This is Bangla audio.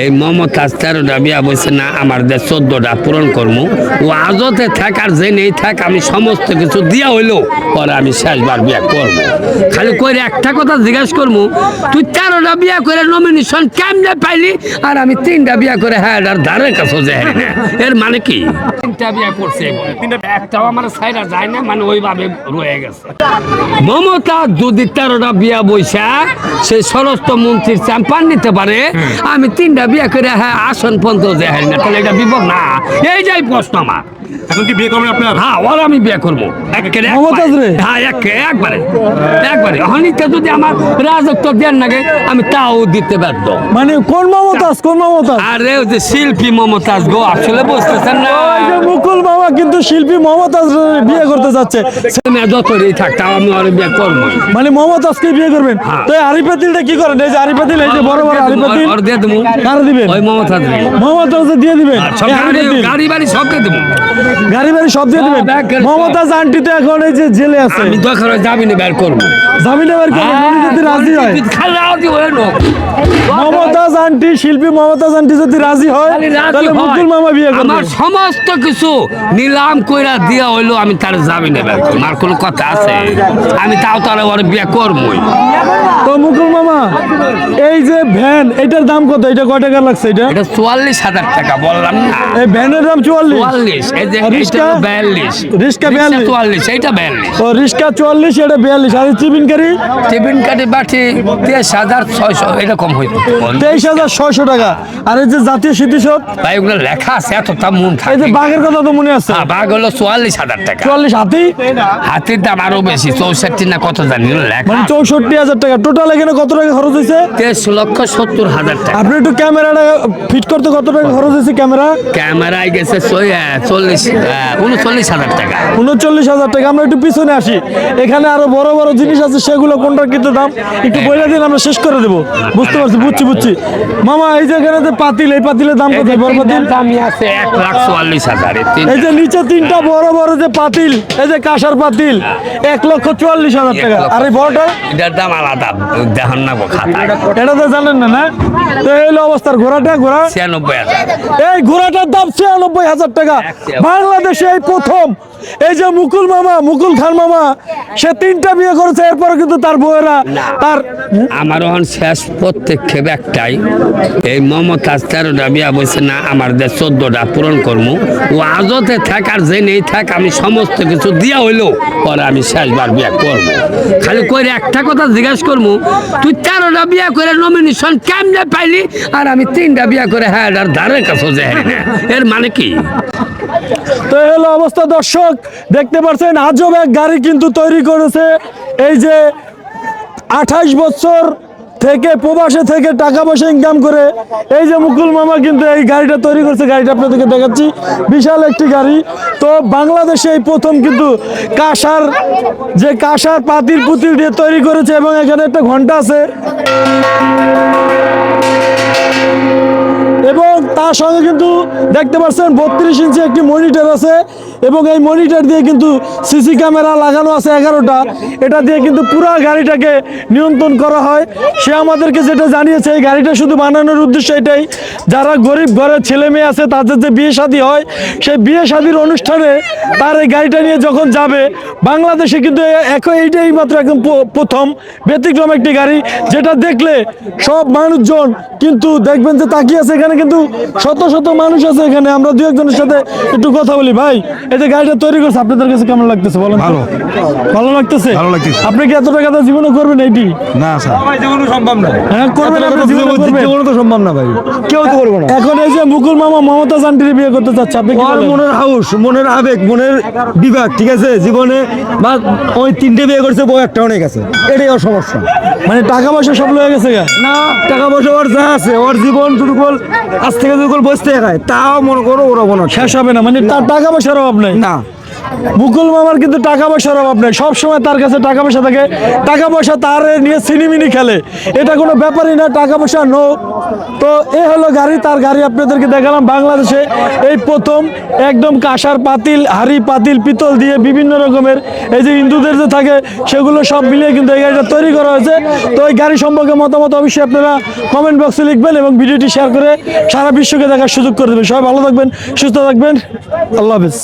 এই মমতাজ তেরোটা বিয়া বলছে না, আমার দেশ চোদ্দটা পূরণ করব ও আজতে থাক আর যে নেই থাক, আমি সমস্ত কিছু দিয়া হইল পরে আমি শেষবার বিয়া করব। খালি করে একটা কথা জিজ্ঞেস করব তুই তেরোটা বিয়া করে নমিনেশন কেমনে পাইলি? আর আমি তিনটা বিয়া করে হ্যাঁ ধারের কাছে যাই। এর মানে কি? তিনটা বিয়ে করছে একটাও আমার সাইডা যায় না মানে ওইভাবে রয়ে গেছে। মমতা যদি তেরোটা বিয়া বৈশা সেই সমস্ত মন্ত্রীর চাম্পান নিতে পারে আমি তিনটা বিয়া করে হ্যাঁ আসন পর্যন্ত দেখাই না তাহলে এটা বিপদ না। এই যাই প্রশ্ন আমার। এখন কি বিয়ে করবেন আপনার? হ্যাঁ ওর আমি বিয়ে করব। একেবারে একবারে। মমতাজ রে? হ্যাঁ একে একবারে। একবারে। হনিতে যদি আমার রাজত্ব দেন নাগে আমি তাও দিতে বাধ্য মানে কোন মমতাজ কোন মমতাজ? আরে ওই যে শিল্পী মমতাজ গো আসলে বুঝতেছেন না। ওই যে মুকুল মামা কিন্তু শিল্পী মমতাজ বিয়ে করতে যাচ্ছে। যতই থাক তাও আমি ওর বিয়ে করবোই মানে মমতাজকে বিয়ে করবেন? হ্যাঁ। তো এই আরিপাতিলটা কি করেন? এই যে আরিপাতিল এই যে বড় বড় আরিপাতিল ওর দিয়ে দেবো। কারে দিবেন? ওই মমতাজ মমতাজ দিয়ে দিবেন। গাড়ি বাড়ি সব দিয়ে দেবো। গাড়ি বাড়ি সব দিয়ে দিবেন? সব। মমতাজ আন্টি তো এখন এই যে জেলে আছে। আমি দরকার হয় যাবি বের করব। জামিনে বের করবেন উনি যদি রাজি হয়। হয়ে। মমতাজ আন্টি শিল্পী মমতাজ আন্টি যদি রাজি হয় তাহলে মুকুল মামা বিয়ে করবে। আমার সমস্ত কিছু নিলাম কইরা দিয়া হইল আমি তার যাবি না বের করব। আর কোনো কথা আছে? আমি তাও তার ওর বিয়ে করবোই। মুকুল মামা এই যে ভ্যান এটার দাম কত? এটা কয় টাকা লাগছে এটা? এটা চুয়াল্লিশ হাজার টাকা বললাম না। এই ভ্যানের দাম চুয়াল্লিশ? চুয়াল্লিশ এই যে রিস্কা? বিয়াল্লিশ। রিস্কা বিয়াল্লিশ। চুয়াল্লিশ এইটা বিয়াল্লিশ। ও রিক্সা চুয়াল্লিশ এটা বিয়াল্লিশ। আর চিবিনকারি টিফিন কাটি বাটি তেইশ হাজার ছয়শো এরকম হইতো তেইশ হাজার ছয়শো টাকা। আর এই যে জাতীয় স্মৃতিসৌধ? ভাই ওগুলো লেখা আছে এত তা মন এই যে বাঘের কথা তো মনে আছে। হ্যাঁ, বাঘ হলো চুয়াল্লিশ হাজার টাকা। চুয়াল্লিশ হাতি? হাতির দাম আরও বেশি চৌষট্টি না কত জানি লেখা। মানে চৌষট্টি হাজার টাকা টোটাল এখানে কত টাকা খরচ হয়েছে? তেইশ লক্ষ সত্তর হাজার টাকা। আপনি একটু ক্যামেরাটা ফিট করতে কত টাকা খরচ হয়েছে ক্যামেরা? ক্যামেরায় গেছে চল্লিশ উনচল্লিশ হাজার টাকা। উনচল্লিশ হাজার টাকা আমরা একটু পিছনে আসি। এখানে আরও বড় বড় জিনিস আছে সেগুলো কোনটার কিন্তু দাম? একটু বইলা দিন আমরা শেষ করে দেবো। বুঝতে পারছি বুঝছি বুঝছি। মামা এই যে এখানে যে পাতিল এই পাতিলের দাম কত? বড় পাতিল দামই আছে এক লাখ চুয়াল্লিশ হাজার। এই যে নিচে তিনটা বড় বড় যে পাতিল এই যে কাঁসার পাতিল এক লক্ষ চুয়াল্লিশ হাজার টাকা। আর এই বড়টা? এটার দাম আলাদা। দেখান না এটা তো জানেন না না? তো এই অবস্থার ঘোড়াটা ঘোড়া? ছিয়ানব্বই এই ঘোড়াটার দাম ছিয়ানব্বই হাজার টাকা। বাংলাদেশে এই প্রথম। এই যে মুকুল মামা মুকুল খান মামা সে তিনটা বিয়ে করেছে এরপরে কিন্তু তার বউয়েরা তার আমার এখন শেষ প্রত্যেক একটাই এই মমতাজ তেরোটা বিয়া বলছে না আমার দেশ চোদ্দটা পূরণ করব ও আজতে থাক আর যে নেই থাক আমি সমস্ত কিছু দিয়া হইল পরে আমি শেষবার বিয়া করব খালি করে একটা কথা জিজ্ঞাসা করব তুই তেরোটা বিয়া করে নমিনেশন কেমনে পাইলি? আর আমি তিনটা বিয়া করে হ্যাঁ ধারের কাছে যাই এর মানে কি? তো হলো অবস্থা, দর্শক। দেখতে পাচ্ছেন আজব এক গাড়ি কিন্তু তৈরি করেছে। এই যে আঠাশ বছর থেকে প্রবাসে থেকে টাকা পয়সা ইনকাম করে, এই যে মুকুল মামা কিন্তু এই গাড়িটা তৈরি করছে, গাড়িটা আপনাদেরকে দেখাচ্ছি। বিশাল একটি গাড়ি। তো বাংলাদেশে এই প্রথম কিন্তু কাঁসার, যে কাঁসার পাতির পুতিল দিয়ে তৈরি করেছে এবং এখানে একটা ঘণ্টা আছে। দেখতে পাচ্ছেন, বত্রিশ ইঞ্চি একটি মনিটর আছে এবং এই মনিটর দিয়ে কিন্তু সিসি ক্যামেরা লাগানো আছে এগারোটা। এটা দিয়ে কিন্তু পুরো গাড়িটাকে নিয়ন্ত্রণ করা হয়। সে আমাদেরকে যেটা জানিয়েছে, এই গাড়িটা শুধু বানানোর উদ্দেশ্য এটাই। যারা গরিব ঘরের ছেলে মেয়ে আছে, তাদের যে বিয়ে শাদী হয়, সেই বিয়ে শাদীর অনুষ্ঠানে তার এই গাড়িটা নিয়ে যখন যাবে, বাংলাদেশে কিন্তু এখন এইটাই মাত্র একদম প্রথম ব্যতিক্রম একটি গাড়ি। যেটা দেখলে সব মানুষজন কিন্তু দেখবেন যে তাকিয়ে আছে, এখানে কিন্তু শত শত মানুষ আছে। এখানে আমরা দু একজনের সাথে একটু কথা বলি। ভাই এই যে গাড়িটা তৈরি করছে আপনাদের কাছে কেমন লাগতেছে বলেন ভালো। ভালো লাগতেছে? ভালো লাগতেছে। আপনি কি এত টাকা দিয়ে জীবনে করবেন এইটি না স্যার। জীবনে সম্ভব না। হ্যাঁ করবেন আপনি জীবনে করবেন। জীবনে তো সম্ভব না ভাই। কেউ তো করব না। এখন এই যে মুকুল মামা মমতাজ আন্টির বিয়ে করতে চাচ্ছে আপনি কি বলেন? মনের হাউস মনের আবেগ মনের বিভাগ ঠিক আছে? জীবনে বা ওই তিনটে বিয়ে করছে বউ একটা অনেক আছে। এটাই ওর সমস্যা। মানে টাকা পয়সা সব লয়ে গেছে না টাকা পয়সা ওর যা আছে ওর জীবন শুধু কল আজ থেকে যদি কল বসতে খায় তাও মনে করো ওরা হয় শেষ হবে না মানে তার টাকা পয়সার অভাব নেই। না। মুকুল মামার কিন্তু টাকা পয়সার অভাব নেই। সবসময় তার কাছে টাকা পয়সা থাকে। টাকা পয়সা তার নিয়ে সিনিমিনি খেলে। এটা কোনো ব্যাপারই না, টাকা পয়সা নো। তো এ হলো গাড়ি, তার গাড়ি আপনাদেরকে দেখালাম বাংলাদেশে। এই প্রথম একদম কাঁসার পাতিল, হাড়ি পাতিল, পিতল দিয়ে বিভিন্ন রকমের এই যে হিন্দুদের যে থাকে, সেগুলো সব মিলিয়ে কিন্তু এই গাড়িটা তৈরি করা হয়েছে। তো এই গাড়ি সম্পর্কে মতামত অবশ্যই আপনারা কমেন্ট বক্সে লিখবেন এবং ভিডিওটি শেয়ার করে সারা বিশ্বকে দেখার সুযোগ করে দেবেন। সবাই ভালো থাকবেন, সুস্থ থাকবেন। আল্লাহ হাফেজ।